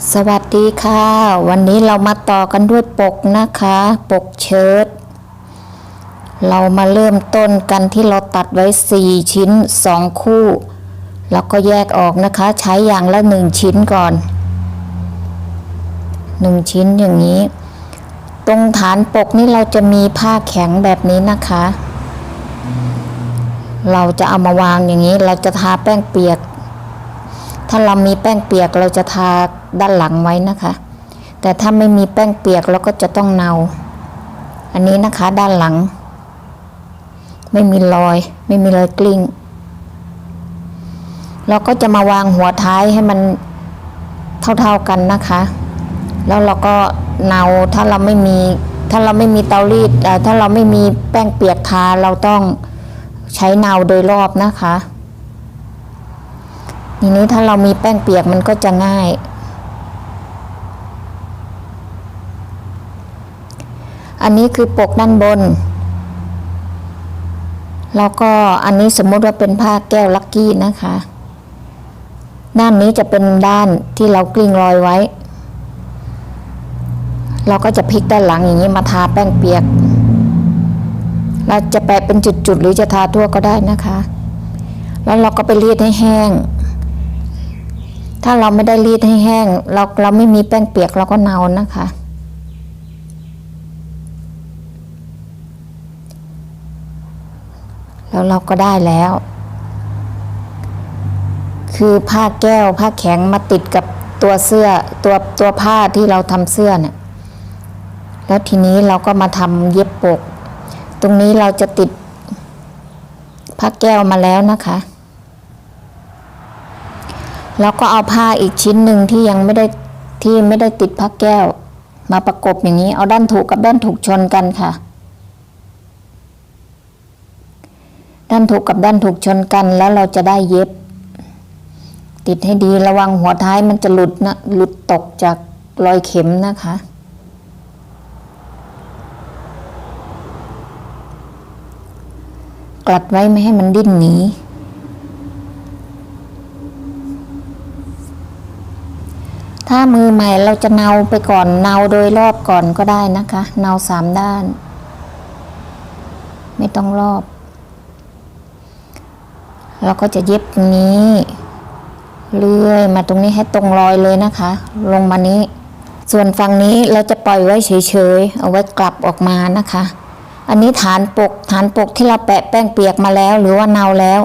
สวัสดีค่ะ วันนี้เรามาต่อกันด้วยปกนะคะ ปกเชิ้ตเรามาเริ่มต้นกันที่เราตัดไว้ 4 ชิ้น 2 คู่ แล้วก็แยกออกนะคะ ใช้อย่างละ 1 ชิ้นก่อน 1 ชิ้นอย่างนี้ ตรงฐานปกนี่เราจะมีผ้าแข็งแบบนี้นะคะ เราจะเอามาวางอย่างนี้ เราจะทาแป้งเปียก ถ้าเรามีแป้งเปียกเราจะทาด้านหลังไว้นะคะ แต่ถ้าไม่มีแป้งเปียกเราก็จะต้องเนา อันนี้นะคะด้านหลัง ไม่มีรอย ไม่มีรอยกลิ้ง เราก็จะมาวางหัวท้ายให้มันเท่าๆกันนะคะ แล้วเราก็เนาถ้าเราไม่มีถ้าเราไม่มีเตารีดเอ่ถ้าเราไม่มีแป้งเปียกทาเราต้องใช้เนาโดยรอบนะคะ ทีนี้ถ้าเรามีแป้งเปียกมันก็จะง่าย อันนี้คือปกด้านบน แล้วก็อันนี้สมมติว่าเป็นผ้าแก้วลักกี้นะคะ ด้านนี้จะเป็นด้านที่เรากลิ้งรอยไว้ เราก็จะพลิกด้านหลังอย่างนี้มาทาแป้งเปียกเราจะแปะเป็นจุดๆ หรือจะทาทั่วก็ได้นะคะ แล้วเราก็ไปรีดให้แห้ง ถ้าเราไม่ได้รีดให้แห้ง เราเราไม่มีแป้งเปียกเราก็เนานะคะ แล้วเราก็ได้แล้ว คือผ้าแก้วผ้าแข็งมาติดกับตัวเสื้อตัวตัวผ้าที่เราทำเสื้อเนี่ยแล้วทีนี้เราก็มาทำเย็บปก ตรงนี้เราจะติดผ้าแก้วมาแล้วนะคะ แล้วก็เอาผ้าอีกชิ้นหนึ่งที่ยังไม่ได้ที่ไม่ได้ติดผ้าแก้ว มาประกบอย่างนี้ เอาด้านถูกกับด้านถูกชนกันค่ะ ด้านถูกกับด้านถูกชนกันแล้วเราจะได้เย็บ ติดให้ดีระวังหัวท้ายมันจะหลุดนะหลุดตกจากรอยเข็มนะคะกลัดไว้ไม่ให้มันดิ้นหนี ถ้ามือใหม่เราจะเนาไปก่อนเนาโดยรอบก่อนก็ได้นะคะ เนาสามด้าน ไม่ต้องรอบ เราก็จะเย็บตรงนี้ เลื่อยมาตรงนี้ให้ตรงรอยเลยนะคะ ลงมานี้ ส่วนฝั่งนี้เราจะปล่อยไว้เฉยๆ เอาไว้กลับออกมานะคะ อันนี้ฐานปกฐานปกที่เราแปะแป้งเปียกมาแล้ว หรือว่าเนาแล้ว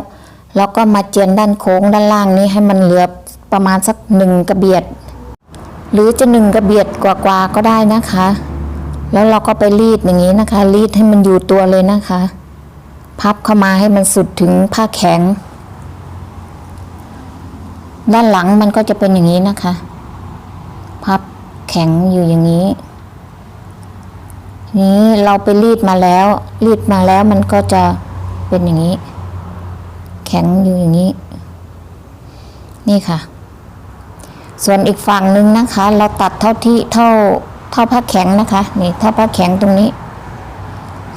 แล้วก็มาเจียนด้านโค้งด้านล่างนี้ให้มันเหลือประมาณสักหนึ่งกระเบียด หรือจะหนึ่งกระเบียดกว่าๆก็ได้นะคะ แล้วเราก็ไปรีดอย่างนี้นะคะ รีดให้มันอยู่ตัวเลยนะคะ พับเข้ามาให้มันสุดถึงผ้าแข็ง ด้านหลังมันก็จะเป็นอย่างนี้นะคะ พับแข็งอยู่อย่างนี้นี้เราไปรีดมาแล้ว รีดมาแล้วมันก็จะเป็นอย่างนี้ แข็งอยู่อย่างนี้ นี่ค่ะ ส่วนอีกฝั่งหนึ่งนะคะ เราตัดเท่าที่เท่าเท่าผ้าแข็งนะคะนี่เท่าผ้าแข็งตรงนี้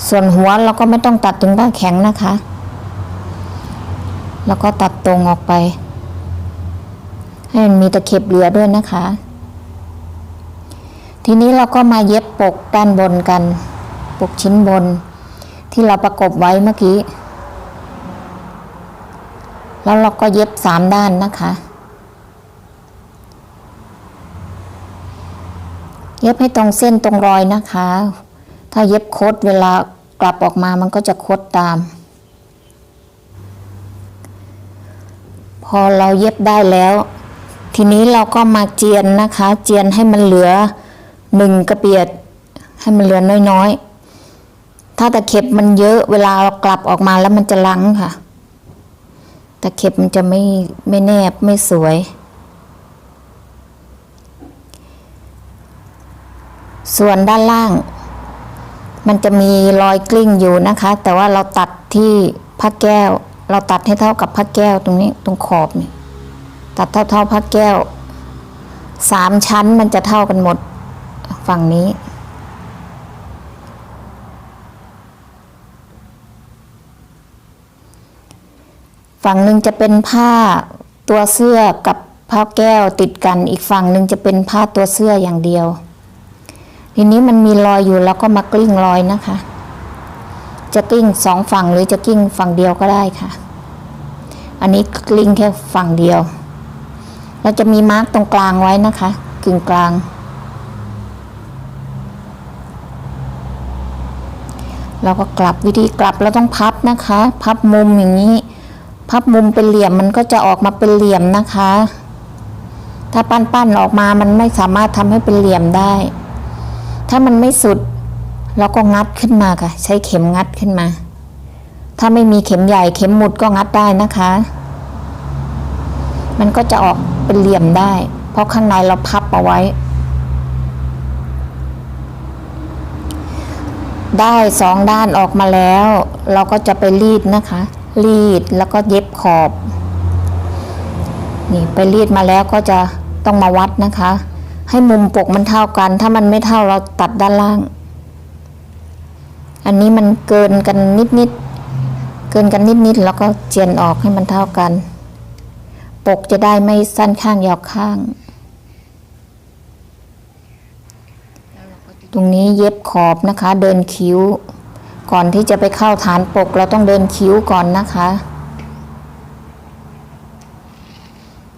ส่วนหัวเราก็ไม่ต้องตัดถึงผ้าแข็งนะคะ แล้วก็ตัดตรงออกไป ให้มันมีตะเข็บเหลือด้วยนะคะ ทีนี้เราก็มาเย็บปกด้านบนกัน ปกชิ้นบน ที่เราประกบไว้เมื่อกี้ แล้วเราก็เย็บสามด้านนะคะ เย็บให้ตรงเส้นตรงรอยนะคะ ถ้าเย็บโคดเวลากลับออกมามันก็จะโคดตาม พอเราเย็บได้แล้ว ทีนี้เราก็มาเจียนนะคะ เจียนให้มันเหลือหนึ่งกระเบียด ให้มันเหลือน้อยๆ ถ้าตะเข็บมันเยอะเวลาเรากลับออกมาแล้วมันจะลังค่ะตะเข็บมันจะไม่ไม่แนบไม่สวย ส่วนด้านล่าง มันจะมีรอยกลิ้งอยู่นะคะ แต่ว่าเราตัดที่ผ้าแก้ว เราตัดให้เท่ากับผ้าแก้วตรงนี้ตรงขอบนี่ตัดเท่าเท่าๆผ้าแก้วสามชั้นมันจะเท่ากันหมดฝั่งนี้ ฝั่งหนึ่งจะเป็นผ้าตัวเสื้อกับผ้าแก้วติดกันอีกฝั่งหนึ่งจะเป็นผ้าตัวเสื้ออย่างเดียว ทีนี้มันมีรอยอยู่แล้วก็มากลิ้งรอยนะคะ จะกลิ้งสองฝั่งหรือจะกลิ้งฝั่งเดียวก็ได้ค่ะ อันนี้กลิ้งแค่ฝั่งเดียว เราจะมีมาร์กตรงกลางไว้นะคะกึ่งกลาง เราก็กลับวิธีกลับเราต้องพับนะคะ พับมุมอย่างนี้ พับมุมเป็นเหลี่ยมมันก็จะออกมาเป็นเหลี่ยมนะคะ ถ้าปั้นๆออกมามันไม่สามารถทำให้เป็นเหลี่ยมได้ ถ้ามันไม่สุดเราก็งัดขึ้นมาค่ะ ใช้เข็มงัดขึ้นมา ถ้าไม่มีเข็มใหญ่เข็มหมุดก็งัดได้นะคะ มันก็จะออกเป็นเหลี่ยมได้ เพราะข้างในเราพับเอาไว้ ได้สองด้านออกมาแล้ว เราก็จะไปรีดนะคะ รีดแล้วก็เย็บขอบ นี่ไปรีดมาแล้วก็จะต้องมาวัดนะคะ ให้มุมปกมันเท่ากัน ถ้ามันไม่เท่าเราตัดด้านล่าง อันนี้มันเกินกันนิดนิดเกินกันนิดนิดแล้วก็เจียนออกให้มันเท่ากัน ปกจะได้ไม่สั้นข้างยาวข้าง ตรงนี้เย็บขอบนะคะ เดินคิ้ว ก่อนที่จะไปเข้าฐานปกเราต้องเดินคิ้วก่อนนะคะ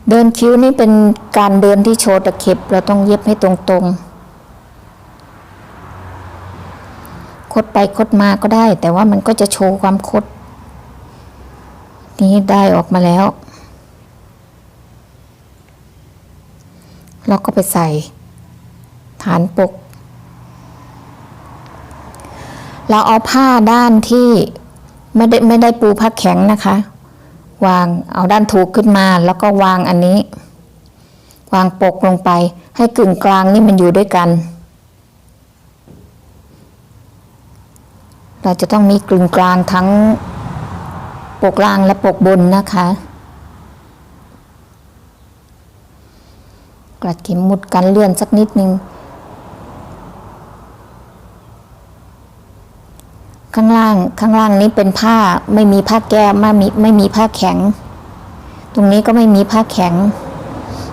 เดินคิ้วนี่เป็นการเดินที่โชว์ตะเข็บ เราต้องเย็บให้ตรงๆ คดไปคดมาก็ได้ แต่ว่ามันก็จะโชว์ความคด นี้ได้ออกมาแล้ว เราก็ไปใส่ ฐานปก เราเอาผ้าด้านที่ไม่ได้ไม่ได้ปูผ้าแข็งนะคะ วางเอาด้านถูกขึ้นมา แล้วก็วางอันนี้ วางปกลงไป ให้กึ่งกลางนี่มันอยู่ด้วยกัน เราจะต้องมีกึ่งกลางทั้งปกล่างและปกบนนะคะกระดเข็มหมุดกันเลื่อนสักนิดนึง ข้างล่างข้างล่างนี้เป็นผ้าไม่มีผ้าแก้มไม่มีไม่มีผ้าแข็ง ตรงนี้ก็ไม่มีผ้าแข็ง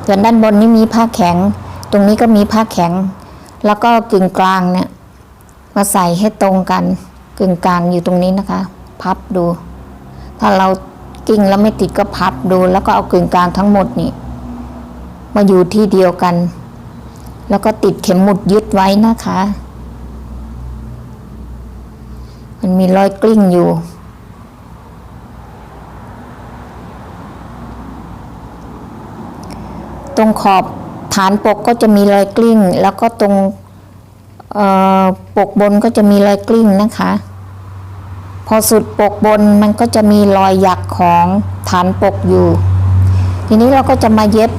ส่วนด้านบนนี้มีผ้าแข็ง ตรงนี้ก็มีผ้าแข็ง แล้วก็กึ่งกลางเนี่ยมาใส่ให้ตรงกัน กึ่งกลางอยู่ตรงนี้นะคะ พับดู ถ้าเรากิ้งแล้วไม่ติดก็พับดู แล้วก็เอากึ่งกลางทั้งหมดนี่มาอยู่ที่เดียวกัน แล้วก็ติดเข็มหมุดยึดไว้นะคะ มันมีรอยกลิ้งอยู่ ตรงขอบฐานปกก็จะมีรอยกลิ้ง แล้วก็ตรงปกบนก็จะมีรอยกลิ้งนะคะ พอสุดปกบนมันก็จะมีรอยหยักของฐานปกอยู่ ทีนี้เราก็จะมาเย็บ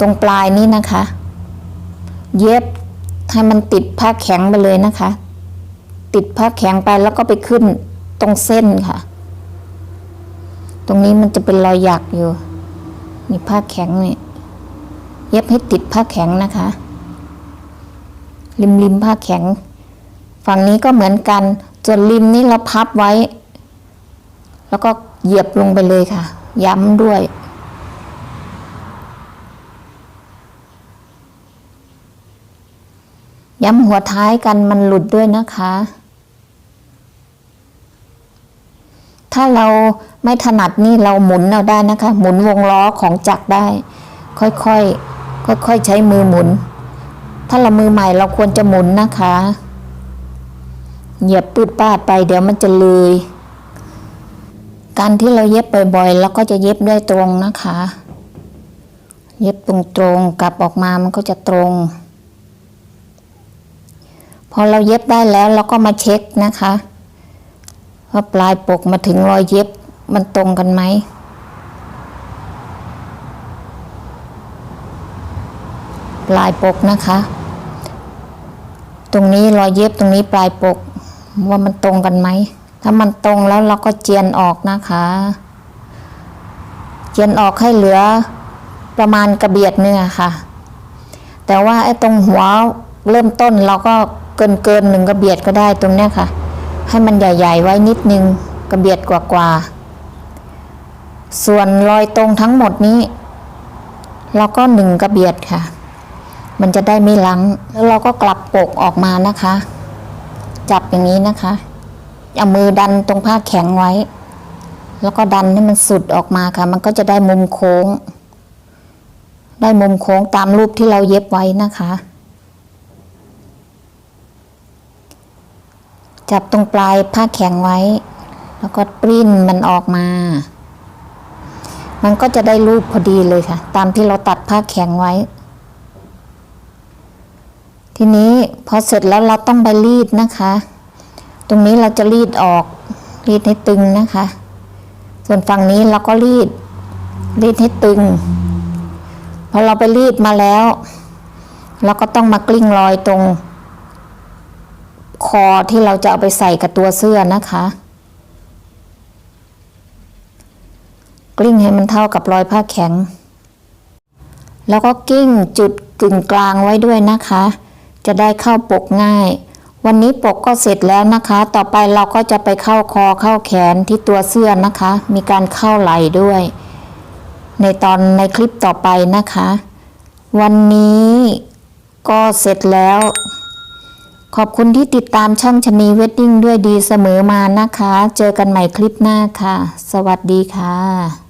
ตรงปลายนี้นะคะ เย็บให้มันติดผ้าแข็งไปเลยนะคะ ติดผ้าแข็งไปแล้วก็ไปขึ้นตรงเส้นค่ะ ตรงนี้มันจะเป็นรอยหยักอยู่นี่ผ้าแข็งเนี่ยเย็บให้ติดผ้าแข็งนะคะ ริมริมผ้าแข็ง ฝั่งนี้ก็เหมือนกันส่วนริมนี้เราพับไว้ แล้วก็เหยียบลงไปเลยค่ะ ย้ำด้วยย้ำหัวท้ายกันมันหลุดด้วยนะคะ ถ้าเราไม่ถนัดนี่เราหมุนเอาได้นะคะ หมุนวงล้อของจักรได้ ค่อยๆค่อยๆใช้มือหมุน ถ้าเรามือใหม่เราควรจะหมุนนะคะเหยียบปืดปาดไปเดี๋ยวมันจะเลย การที่เราเย็บบ่อยๆเราก็จะเย็บด้วยตรงนะคะ เย็บตรงๆกลับออกมามันก็จะตรง พอเราเย็บได้แล้วเราก็มาเช็คนะคะ ว่าปลายปกมาถึงรอยเย็บมันตรงกันไหมปลายปกนะคะ ตรงนี้รอยเย็บตรงนี้ปลายปก ว่ามันตรงกันไหม ถ้ามันตรงแล้วเราก็เจียนออกนะคะ เจียนออกให้เหลือประมาณกระเบียดเนื้อค่ะ แต่ว่าไอ้ตรงหัวเริ่มต้นเราก็เกินเกินหนึ่งกระเบียดก็ได้ตรงเนี้ยค่ะ ให้มันใหญ่ ๆ ไว้นิดนึงกระเบียดกว่าๆส่วนรอยตรงทั้งหมดนี้แล้วก็หนึ่งกระเบียดค่ะ มันจะได้ไม่ลังแล้วเราก็กลับปกออกมานะคะ จับอย่างนี้นะคะเอามือดันตรงผ้าแข็งไว้ แล้วก็ดันให้มันสุดออกมาค่ะ มันก็จะได้มุมโค้ง ได้มุมโค้งตามรูปที่เราเย็บไว้นะคะ จับตรงปลายผ้าแข็งไว้ แล้วก็ปริ้นมันออกมา มันก็จะได้รูปพอดีเลยค่ะ ตามที่เราตัดผ้าแข็งไว้ ทีนี้พอเสร็จแล้วเราต้องไปรีดนะคะ ตรงนี้เราจะรีดออก รีดให้ตึงนะคะ ส่วนฝั่งนี้เราก็รีด รีดให้ตึง พอเราไปรีดมาแล้ว เราก็ต้องมากลิ้งรอยตรง คอที่เราจะเอาไปใส่กับตัวเสื้อนะคะ กลิ้งให้มันเท่ากับรอยผ้าแข็ง แล้วก็กิ้งจุดกึ่งกลางไว้ด้วยนะคะ จะได้เข้าปกง่าย วันนี้ปกก็เสร็จแล้วนะคะ ต่อไปเราก็จะไปเข้าคอเข้าแขนที่ตัวเสื้อนะคะ มีการเข้าไหล่ด้วย ในตอนในคลิปต่อไปนะคะ วันนี้ก็เสร็จแล้ว ขอบคุณที่ติดตามช่องชนีเวดดิ้งด้วยดีเสมอมานะคะ เจอกันใหม่คลิปหน้าค่ะ สวัสดีค่ะ